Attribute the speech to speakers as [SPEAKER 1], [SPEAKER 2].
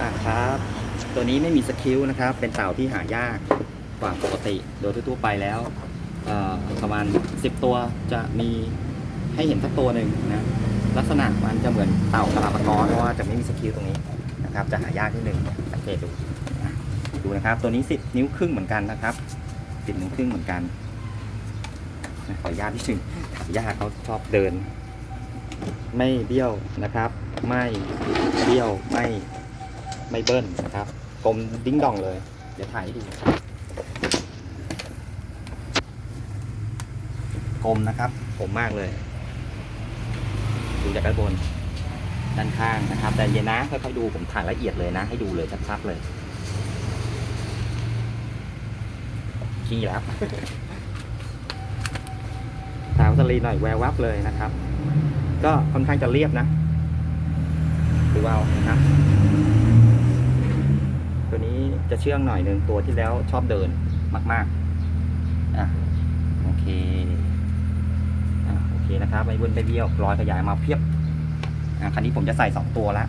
[SPEAKER 1] อะครับ ตัวนี้ไม่มีสคิวนะครับ เป็นเต่าที่หายากกว่าปกติ โดยทั่วไปแล้วประมาณ 10 ตัวจะมีให้เห็นสักตัวหนึ่งนะ ลักษณะมันจะเหมือนเต่ากะลาปากอเพราะว่าจะไม่มีสคิวตรงนี้นะครับ จะหายากที่หนึ่งสังเกตดูดูนะครับ ตัวนี้ 10 นิ้วครึ่งเหมือนกันนะครับ 10 นิ้วครึ่งเหมือนกันขออนุญาตที่หนึ่งหายากเขาชอบเดิน ไม่เบี้ยวนะครับ ไม่เบี้ยวไม่ ไม่เบิ้ลนะครับกลมดิ้งดองเลย เดี๋ยวถ่ายให้ดูกลมนะครับกลมมากเลย ดูจากด้านบน ด้านข้างนะครับ แต่เย็นนะค่อยๆดูผมถ่ายละเอียดเลยนะ ให้ดูเลยชัดๆเลยขี้แล้วถามสลีหน่อยแวววับเลยนะครับ ก็ค่อนข้างจะเรียบนะดูเอานะครับ จะเชื่องหน่อยหนึ่งตัวที่แล้วชอบเดินมาก ๆ อะโอเค อะโอเคนะครับไม่เบิ้ลไม่เบี้ยวรอยขยายมาเพียบ อะคันนี้ผมจะใส่สองตัวละ